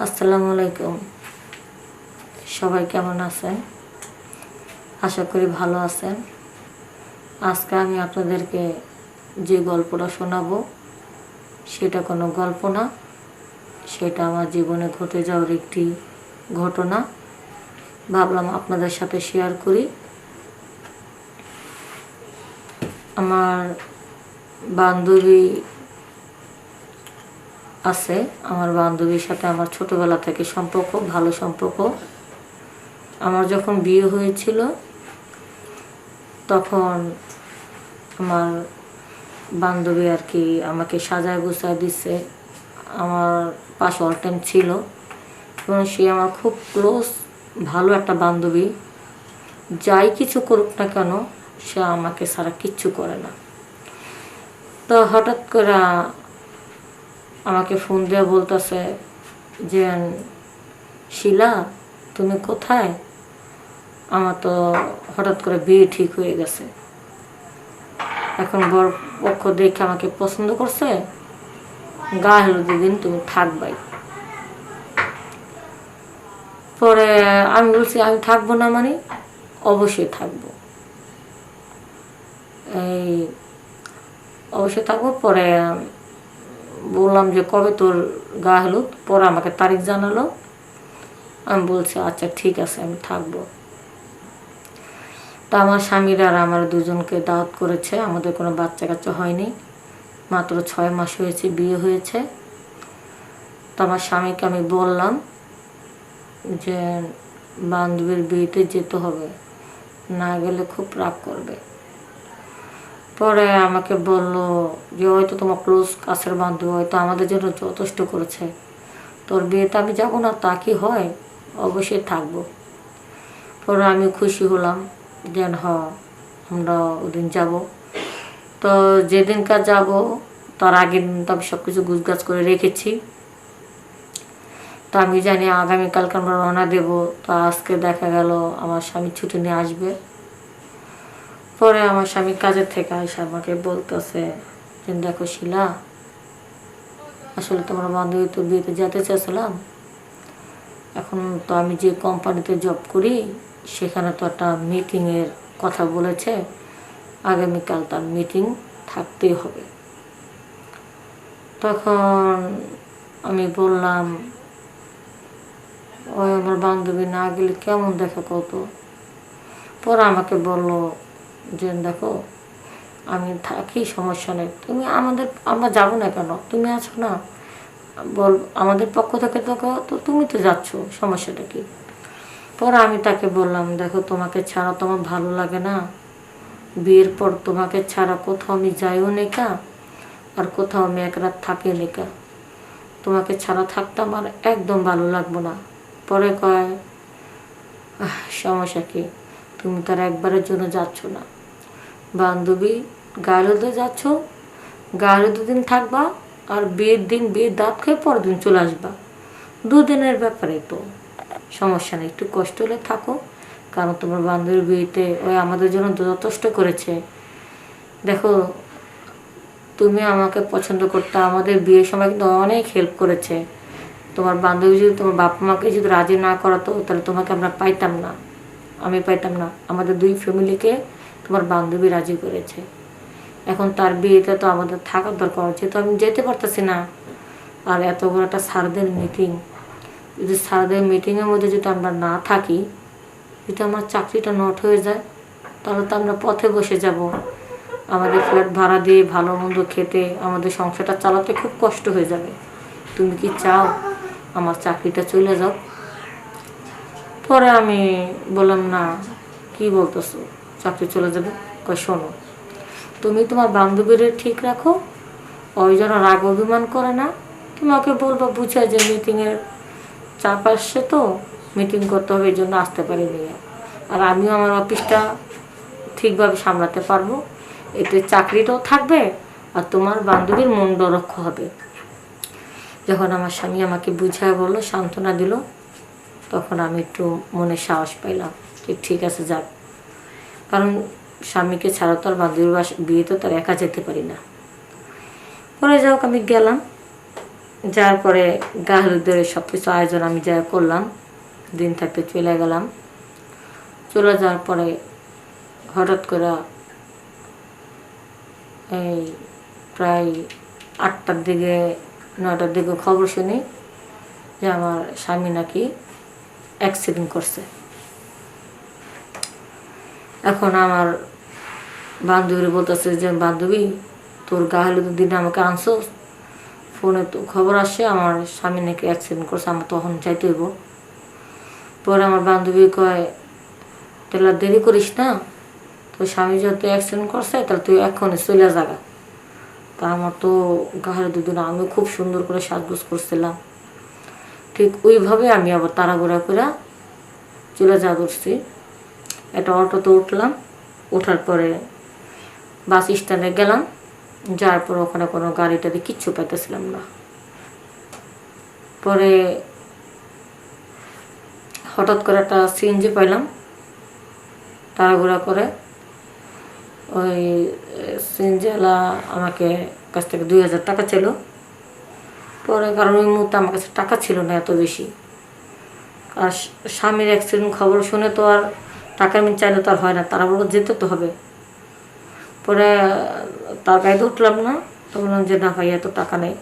আসসালামু আলাইকুম। সবাই কেমন আছেন? আশা করি ভালো আছেন। আজকে আমি আপনাদেরকে যে গল্পটা শোনাবো, সেটা কোনো গল্প না। সেটা আমার জীবনে ঘটে যাওয়ার একটি ঘটনা। ভাবলাম আপনাদের সাথে শেয়ার করি। আমার বান্ধবী আছে। আমার বান্ধবীর সাথে আমার ছোটবেলা থেকে সম্পর্ক, ভালো সম্পর্ক। আমার যখন বিয়ে হয়েছিল, তখন আমার বান্ধবী আর কি আমাকে সাজায় গুছায় দিচ্ছে আমার পাশে অল টাইম ছিল। এবং সে আমার খুব ক্লোজ ভালো একটা বান্ধবী। যাই কিছু করুক না কেন, সে আমাকে সারা কিচ্ছু করে না। তো হঠাৎ করে আমাকে ফোন দিয়ে বলতেছে যে, শিলা, তুমি কোথায়? আমার তো হঠাৎ করে বিয়ে ঠিক হয়ে গেছে। এখন বর পক্ষ দেখে আমাকে পছন্দ করছে। গা হলুদের দিন তুমি থাকবাই। পরে আমি বলছি, আমি থাকব না মানে? অবশ্যই থাকব। এই, অবশ্যই থাকব। পরে বললাম যে, কবে তোর গা হলুদ পরে আমাকে তারিখ জানালো। আমি বলছি আচ্ছা ঠিক আছে, আমি থাকব। তা আমার স্বামীর আর আমার দুজনকে দাওয়াত করেছে। আমাদের কোনো বাচ্চা কাচ্চা হয়নি। মাত্র ছয় মাস হয়েছে, বিয়ে হয়েছে। তো আমার স্বামীকে আমি বললাম যে, বান্ধবীর বিয়েতে যেতে হবে। না গেলে খুব রাগ করবে। পরে আমাকে বলল যে, হয়তো তোমার ক্লোজ কাছের বান্ধবী হয়তো আমাদের জন্য যথেষ্ট করেছে। তোর বিয়েতে আমি যাব না, তা কি হয়? অবশ্যই থাকব। পরে আমি খুশি হলাম যেন হ, আমরা ওদিন যাব। তো যেদিনকার যাব, তার আগের দিন তো আমি সব কিছু গুছগাছ করে রেখেছি। তো আমি জানি আগামীকালকে আমরা রওনা দেব। তো আজকে দেখা গেল, আমার স্বামী ছুটি নিয়ে আসবে। পরে আমার স্বামী কাজের থেকে এসে আমাকে বলতেছে যে দেখো শিলা, আসলে তোমার বান্ধবী তো বিয়েতে যেতে চেয়েছিলাম। এখন তো আমি যে কোম্পানিতে জব করি, সেখানে তো একটা মিটিংয়ের কথা বলেছে, আগামীকাল তার মিটিং থাকতেই হবে। তখন আমি বললাম, ওই আমার বান্ধবী না গেলে কেমন দেখা কত পরে আমাকে বলল যে দেখো, আমি থাকি, সমস্যা নেই। তুমি আমাদের, আমরা যাব না কেন? তুমি আছো না? বল, আমাদের পক্ষ থেকে তো তো তুমি তো যাচ্ছ, সমস্যাটা কি? পরে আমি তাকে বললাম, দেখো, তোমাকে ছাড়া তোমার ভালো লাগে না। বিয়ের পর তোমাকে ছাড়া কোথাও আমি যাইও নেকা আর কোথাও আমি এক রাত থাকি নেকা তোমাকে ছাড়া থাকতে আমার একদম ভালো লাগবো না। পরে কয় সমস্যা কি? তুমি তার একবারের জন্য যাচ্ছ না। বান্ধবী গায়ে যাচ্ছ। গায়ে দুদিন থাকবা আর বিয়ের দিন বিয়ের দাঁত খেয়ে পরের দিন চলে আসবা। দুদিনের ব্যাপারে তো সমস্যা নেই, একটু কষ্ট হলে থাকো। কারণ তোমার বান্ধবীর বিয়েতে ওই আমাদের জন্য যথেষ্ট করেছে। দেখো, তুমি আমাকে পছন্দ করতে, আমাদের বিয়ের সময় কিন্তু অনেক হেল্প করেছে। তোমার বান্ধবী যদি তোমার বাপ মাকে যদি রাজি না করাতো, তাহলে তোমাকে আমরা পাইতাম না। আমি পাইতাম না। আমাদের দুই ফ্যামিলিকে তোমার বান্ধবী রাজি করেছে। এখন তার বিয়েতে তো আমাদের থাকার দরকার যেহেতু আমি যেতে পারতেছি না। আর এত বড় একটা সারদের মিটিং যদি সারদের মিটিংয়ের মধ্যে যদি আমরা না থাকি, যদি আমার চাকরিটা নট হয়ে যায়, তাহলে তো আমরা পথে বসে যাব। আমাদের ফ্ল্যাট ভাড়া দিয়ে ভালো মন্দ খেতে, আমাদের সংসারটা চালাতে খুব কষ্ট হয়ে যাবে। তুমি কি চাও আমার চাকরিটা চলে যাও পরে আমি বললাম, না, কি বলতেছো? চাকরি চলে যাবে? কয়, শোনো, তুমি তোমার বান্ধবীরে ঠিক রাখো, ওই যেন রাগ অভিমান করে না। তুমি ওকে বলব বুঝে যে মিটিংয়ের চাপ আসছে তো মিটিং করতে হবে, এই জন্য আসতে পারিনি। আর আমিও আমার অফিসটা ঠিকভাবে সামলাতে পারব। এতে চাকরিটাও থাকবে আর তোমার বান্ধবীর মন্ড রক্ষা হবে। যখন আমার স্বামী আমাকে বুঝায় বলল, সান্ত্বনা দিল তখন আমি একটু মনে সাহস পাইলাম যে ঠিক আছে, যাক। কারণ স্বামীকে ছাড়া তো আর বান্ধবীর বাস বিয়েতে তো একা যেতে পারি না। পরে যাও আমি গেলাম। যাওয়ার পরে গাহলুদের সব কিছু আয়োজন আমি যা করলাম, দিন থাকতে চলে গেলাম। চলে যাওয়ার পরে হঠাৎ করে এই প্রায় আটটার দিকে নটার দিকে খবর শুনি যে আমার স্বামী নাকি অ্যাক্সিডেন্ট করছে। এখন আমার বান্ধবীর বলতেছে যে, বান্ধবী, তোর গা হলুদের দিনে আমাকে আনছোস। ফোনে তো খবর আসছে আমার স্বামী নাকি অ্যাক্সিডেন্ট করছে, আমার তখন যাইতে হইব। পরে আমার বান্ধবী কয়, তাহলে দেরি করিস না। তোর স্বামী যেহেতু অ্যাক্সিডেন্ট করছে, তাহলে তুই এক্ষণে চলে যাগা। তা আমার তো গাহের দুদিন আমি খুব সুন্দর করে সাজগোজ করছিলাম। ঠিক ওইভাবে আমি আবার তাড়াহুড়া করে চলে যা করছি। একটা অটোতে উঠলাম ওঠার পরে বাস স্ট্যান্ডে গেলাম যার পর ওখানে কোনো গাড়িটাতে কিচ্ছু পাইতেছিলাম না। পরে হঠাৎ করে একটা সিএনজি পাইলাম, তাড়াহুড়া করে। ওই সিএনজিওয়ালা আমাকে কাছ থেকে দুই হাজার টাকা ছিল পরে কারণ ওই মুহূর্তে আমার কাছে টাকা ছিল না এত বেশি। আর স্বামীর অ্যাক্সিডেন্ট খবর শুনে তো আর টাকা আমি চাইলে তো আর হয় না, তারা বলো যেতে তো হবে। পরে তার গাড়িতে উঠলাম না, তো বললাম যে না ভাই, এত টাকা নেই।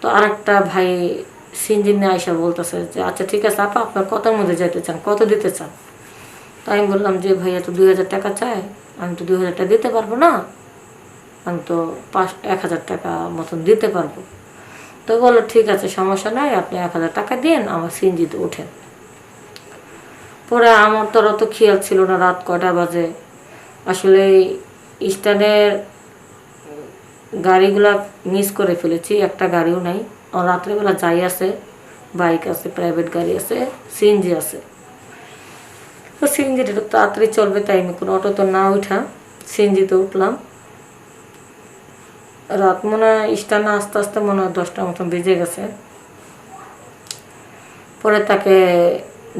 তো আরেকটা ভাই সিঞ্জিন নিয়ে আইসা বলতেছে যে আচ্ছা ঠিক আছে, আপা, আপনার কতর মধ্যে যেতে চান, কত দিতে চান? তো আমি বললাম যে ভাইয়া তো দুই হাজার টাকা চাই, আমি তো দুই হাজার টাকা দিতে পারব না, আমি তো পাঁচ, এক হাজার টাকা মতন দিতে পারব। তো বলল, ঠিক আছে, সমস্যা নাই, আপনি এক হাজার টাকা দিন আমার সিনজিতে ওঠেন। পরে আমার তো অত খেয়াল ছিল না, রাত কটা বাজে। আসলে স্ট্যান্ডের গাড়িগুলা মিস করে ফেলেছি, একটা গাড়িও নাই। আর রাত্রেবেলা যাই আছে, বাইক আছে প্রাইভেট গাড়ি আছে সিএনজি আছে। তো সিএনজিটা একটু তাড়াতাড়ি চলবে, তাই আমি কোনো অটো তো না উঠা সিএনজিতে উঠলাম। রাত মনে হয় স্টানে আস্তে আস্তে মনে হয় দশটার মতন বেজে গেছে। পরে তাকে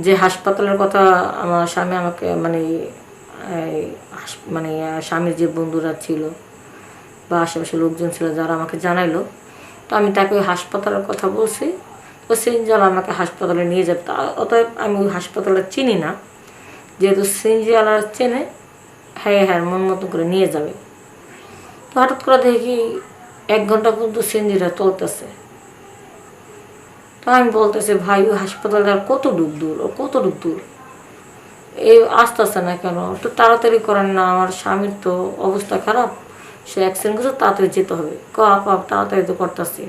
যে হাসপাতালের কথা আমার স্বামী আমাকে মানে মানে স্বামীর যে বন্ধুরা ছিল বা আশেপাশে লোকজন ছিল যারা আমাকে জানাইলো, তো আমি তাকে ওই হাসপাতালের কথা বলছি। তো সিনজাল আমাকে হাসপাতালে নিয়ে যাবে, তা অতএব আমি ওই হাসপাতালে চিনি না। যেহেতু সিনজিয়ালা চেনে হ্যাঁ হ্যাঁ মন মতো করে নিয়ে যাবে। হঠাৎ করে দেখি এক ঘণ্টা পর্যন্ত সিনজিটা চলতেছে। তো আমি বলতেছি, ভাই, ওই হাসপাতালটা আর কত দূর দূর? ও কত দূর দূর? এই আসতেছে না কেন? একটু তাড়াতাড়ি করেন না, আমার স্বামীর তো অবস্থা খারাপ, সে অ্যাক্সিডেন্ট করছে, তাড়াতাড়ি যেতে হবে। ক, আপ আপ তাড়াতাড়ি তো করতেছি।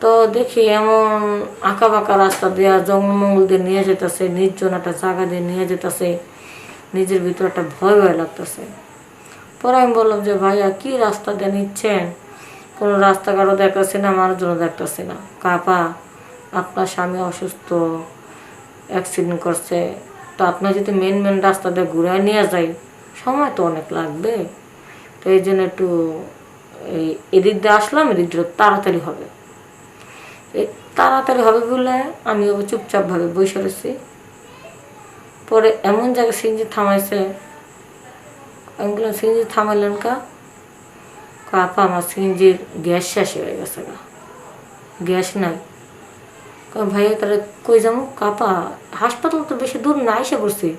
তো দেখি এমন আঁকা বাঁকা রাস্তা দেওয়া জঙ্গলমঙ্গল দিয়ে নিয়ে যেতেছে, নির্জন একটা জায়গা দিয়ে নিয়ে যেতেছে, নিজের ভিতরে একটা ভয় ভয় লাগতেছে। পরে আমি বললাম যে, ভাইয়া, কি রাস্তা দিয়ে নিচ্ছেন? কোনো রাস্তাঘাটও দেখতেছি না, মানুষজনও দেখতেছি না। কাপা আপনার স্বামী অসুস্থ অ্যাক্সিডেন্ট করছে, তো আপনার যদি মেন মেন রাস্তা দিয়ে ঘুরায় নিয়ে যাই, সময় তো অনেক লাগবে। তো এই জন্য একটু এই এদিক দিয়ে আসলাম, এদিক দিয়ে তাড়াতাড়ি হবে। এই তাড়াতাড়ি হবে বলে আমি চুপচাপভাবে বসে রয়েছি। পরে এমন জায়গায় সিঞ্জি থামাইছে আমি সিঞ্জি থামাইলেন কা? কাপা আমার সিঞ্জির গ্যাস শেষ হয়ে গেছে গা। গ্যাস নাই। ভাইয়া, তাহলে কই যাব? কাপা হাসপাতাল তো বেশি দূর না এসে পড়ছি।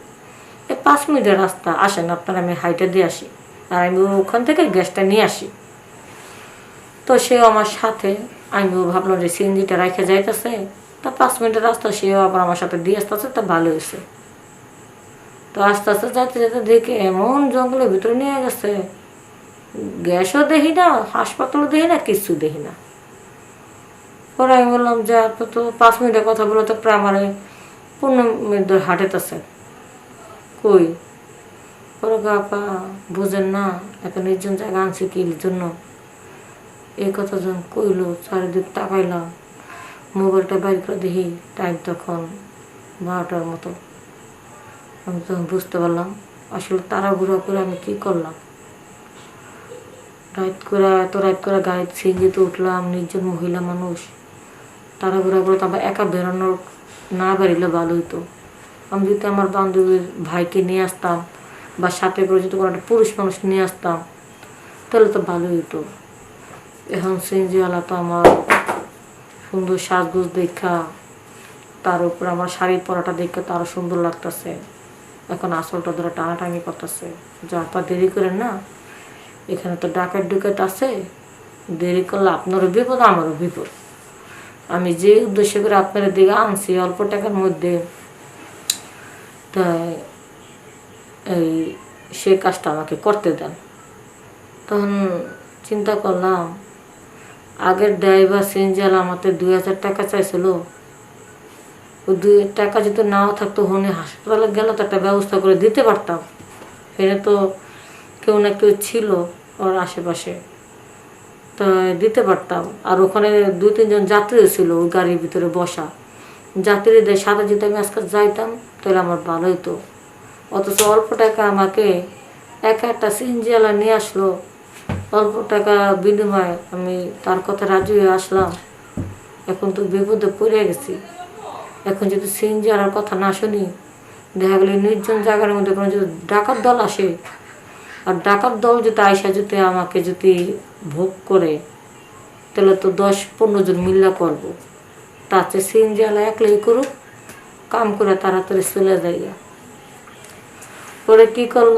এই পাঁচ মিনিটের রাস্তা। আসেন, আপনার আমি হাইটা দিয়ে আসি। আর আমি ওখান থেকে গ্যাসটা নিয়ে আসি। তো সেও আমার সাথে। আমিও ভাবলাম যে সিএনজিটা রেখে যাইতেছে। তা পাঁচ মিনিটের রাস্তা, সেও আবার আমার সাথে দিয়ে আসতেছে, তা ভালো হয়েছে। তো আস্তে আস্তে যাতে যাতে দেখে এমন জঙ্গলের ভিতরে নিয়ে গেছে। গ্যাসও দেখি না, হাসপাতালও দেখি না, কিচ্ছু দেখি না। পরে আমি বললাম, যে আপনি তো, পাঁচ মিনিটের কথা বলে তো প্রায় আমার পনেরো মিনিট ধরে হাঁটেতেছে কই? পরে বাপা বুঝেন না এত নির্জন জায়গা আনছি কি জন্য? এই কথা যখন কইলো, চারিদিক তাকাইলাম। মোবাইলটা বাইর করে দেখি টাইম তখন বারোটার মতো। আমি তখন বুঝতে পারলাম, আসলে তাড়াহুড়ো করে আমি কি করলাম? রাইড করে, এত রাইড করে গাড়ি সিঞ্জিতে উঠলাম, নির্জন মহিলা মানুষ। তাড়াহুড়া করে তো আবার একা বেরোনোর, না বেরিলে ভালো হতো আমি যদি আমার বান্ধবীর ভাইকে নিয়ে আসতাম, বা সাথে করে যদি কোনো একটা পুরুষ মানুষ নিয়ে আসতাম, তাহলে তো ভালো হতো এখন সিঞ্জিওয়ালা তো আমার সুন্দর সাজগোজ দেখা, তার উপর আমার শাড়ি পরাটা দেখে তো আরও সুন্দর লাগতেছে। এখন আসলটা ধরে টানাটানি করতেছে। যা, তা দেরি করেন না। এখানে তো ডাকাত ডুকাত আছে। দেরি করলে আপনারও বিপদ, আমারও বিপদ। আমি যে উদ্দেশ্য করে আপনার দিকে আনছি, অল্প টাকার মধ্যে, তাই এই সে কাজটা আমাকে করতে দেন। তখন চিন্তা করলাম, আগের ড্রাইভার সেঞ্জাল আমাকে দুই হাজার টাকা চাইছিল। দুই টাকা যদি নাও থাকতো, হনে হাসপাতালে গেলে, তো একটা ব্যবস্থা করে দিতে পারতাম। এখানে তো কেউ না কেউ ছিল ওর আশেপাশে। তো দিতে পারতাম। আর ওখানে দুই, তিনজন যাত্রীও ছিল ওই গাড়ির ভিতরে বসা। যাত্রীদের সাথে যদি আমি আজকে যাইতাম, তাহলে আমার ভালো হতো অথচ অল্প টাকা আমাকে একা একটা সিনজিয়ালা নিয়ে আসলো। অল্প টাকা বিনিময়ে আমি তার কথা রাজি হয়ে আসলাম। এখন তো বিপদে পড়ে গেছি। এখন যদি সিনজিয়ালার কথা না শুনি, দেখা গেলে নির্জন জায়গার মধ্যে কোনো যদি ডাকাত দল আসে, আর ডাকাত দল যদি আইসা যদি আমাকে যদি ভোগ করে, তাহলে তো দশ পনেরো জন মিল্লা করব। তার চেয়ে সিনজিয়ালা একলাই করুক, কাম করে তাড়াতাড়ি চলে যাইয়া। পরে কি করল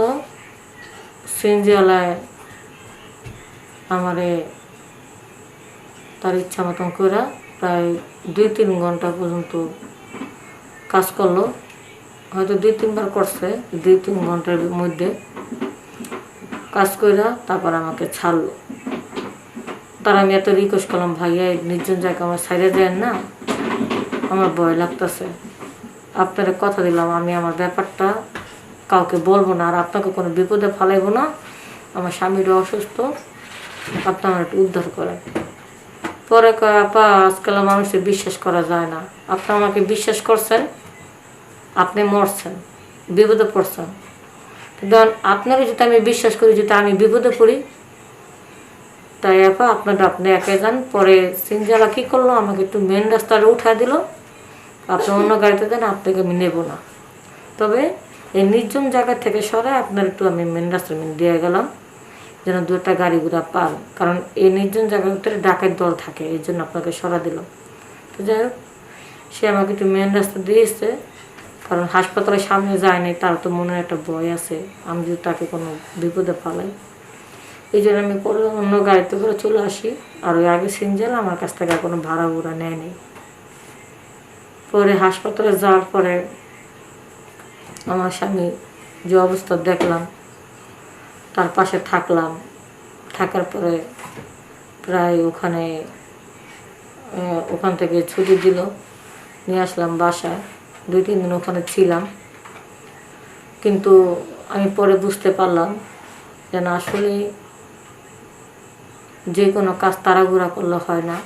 সিনজিয়ালায় আমারে তার ইচ্ছা মতন করে প্রায় দুই তিন ঘণ্টা পর্যন্ত কাজ করল। হয়তো দুই, তিনবার করছে, দুই, তিন ঘণ্টার মধ্যে কাজ কইরা তারপর আমাকে ছাড়লো। তার আমি এত রিকোয়েস্ট করলাম, ভাইয়া নির্জন জায়গা আমার সাইডে দেন না, আমার ভয় লাগতেছে। আপনার কথা দিলাম, আমি আমার ব্যাপারটা কাউকে বলব না, আর আপনাকে কোনো বিপদে ফেলাইবো না। আমার স্বামীরও অসুস্থ আপনি আমার একটু উদ্ধার করেন। পরে কয়, আপা, আজকাল মানুষের বিশ্বাস করা যায় না। আপনি আমাকে বিশ্বাস করছেন, আপনি মরছেন, বিপদে পড়ছেন। কিন্তু আপনারও যদি আমি বিশ্বাস করি, যদি আমি বিপদে পড়ি, তাই আপা, আপনার আপনি একে যান। পরে সিনজালা কী করল, আমাকে একটু মেন রাস্তাটা উঠা দিল। আপনি অন্য গাড়িতে দেন আপনাকে আমি নেব না। তবে এই নির্জন জায়গা থেকে সরে আপনার একটু আমি মেন রাস্তার মেন দিয়ে গেলাম। যেন দু একটা গাড়ি ঘোড়া পান কারণ এই নির্জন জায়গার ভিতরে ডাকের দল থাকে এই জন্য আপনাকে সরা দিলাম। তো যাই হোক, সে আমাকে একটু মেন রাস্তা দিয়েছে কারণ হাসপাতালের সামনে যায় নাই, তার তো মনে একটা ভয় আছে। আমি যদি তাকে কোনো বিপদে ফালাই। এই জন্য আমি পরে অন্য গাড়িতে করে চলে আসি। আর ওই আগে সিনজেল আমার কাছ থেকে কোনো ভাড়া ভুড়া নেয় নেই। পরে হাসপাতালে যাওয়ার পরে আমার স্বামী যে অবস্থা দেখলাম তার পাশে থাকলাম। থাকার পরে প্রায় ওখানে ওখান থেকে ছুটি দিল। নিয়ে আসলাম বাসায়। দুই, তিন দিন ওখানে ছিলাম। কিন্তু আমি পরে বুঝতে পারলাম যেন আসলে যে কোনো কাজ তাড়াহুড়া করলে হয় না।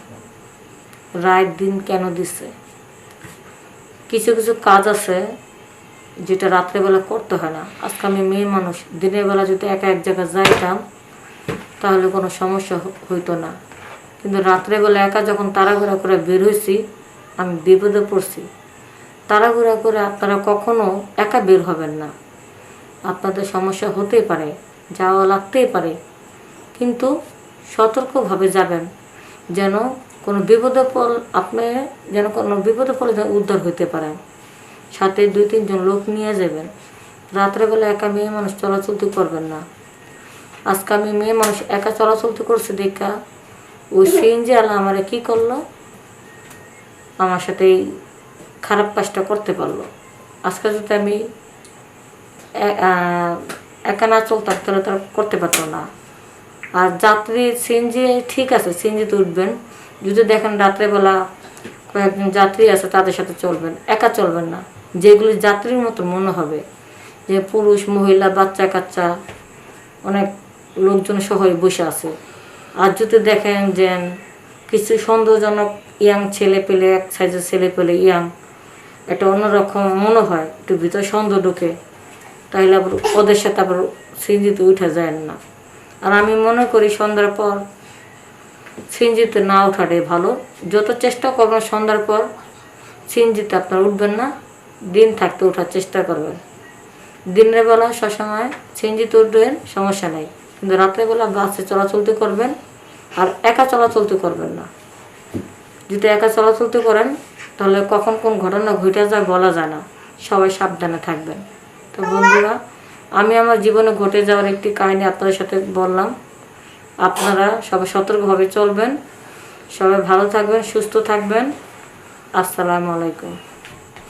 রায় দিন কেন দিচ্ছে কিছু কিছু কাজ আছে যেটা রাত্রেবেলা করতে হয় না। আজকে আমি মেয়ে মানুষ, দিনের বেলা যদি একা এক জায়গায় যাইতাম, তাহলে কোনো সমস্যা হইতো না। কিন্তু রাত্রেবেলা একা যখন তাড়াহুড়া করে বের হয়েছি আমি বিপদে পড়ছি। তাড়াহুড়া করে আপনারা কখনো একা বের হবেন না। আপনাদের সমস্যা হতেই পারে, যাওয়া লাগতেই পারে। কিন্তু সতর্কভাবে যাবেন, যেন কোনো বিপদে পড় আপনি যেন কোনো বিপদে যেন উদ্ধার হইতে পারেন। সাথে দুই, তিনজন লোক নিয়ে যাবেন। রাত্রেবেলা একা মেয়ে মানুষ চলাচলতি করবেন না। আজকে আমি মেয়ে মানুষ একা চলাচলতি করছে দেখা। ওই সিএনজি আলা আমারে কি করল? আমার সাথে এই খারাপ কাজটা করতে পারল। আজকে যদি আমি একা না চলতাম, তাহলে তারা করতে পারতো না। আর যাত্রী সিএনজি ঠিক আছে সিএনজিতে উঠবেন। যদি দেখেন রাত্রেবেলা কয়েকজন যাত্রী আছে, তাদের সাথে চলবেন। একা চলবেন না। যেগুলি যাত্রীর মতো মনে হবে। যে পুরুষ, মহিলা, বাচ্চা, কাচ্চা, অনেক লোকজন সহই বসে আছে। আর যদি দেখেন যে কিছু সন্দেহজনক ইয়াং ছেলে পেলে, এক সাইজের ছেলে পেলে ইয়াং এটা অন্যরকম মনে হয়, একটু ভিতরে সন্দেহ ঢুকে, তাহলে আবার ওদের সাথে আবার সিঞ্জিতে উঠে যায় না। আর আমি মনে করি সন্ধ্যার পর সিঞ্জিতে না ওঠাটাই ভালো। যত চেষ্টা করবেন সন্ধ্যার পর সিঞ্জিতে আপনার উঠবেন না। দিন থাকতে ওঠার চেষ্টা করবেন। দিনের বেলা সবসময় সিঞ্জিতে উঠবেন সমস্যা নেই। কিন্তু রাতের বেলা বাসে চলাচলতি করবেন আর একা চলাচলতি করবেন না। যদি একা চলাচলতে করেন, তাহলে কখন কোন ঘটনা ঘটে যায় বলা যায় না। সবাই সাবধানে থাকবেন। তো বন্ধুরা, আমি আমার জীবনে ঘটে যাওয়ার একটি কাহিনী আপনাদের সাথে বললাম। আপনারা সবাই সতর্কভাবে চলবেন। সবাই ভালো থাকবেন, সুস্থ থাকবেন। আসসালামু আলাইকুম।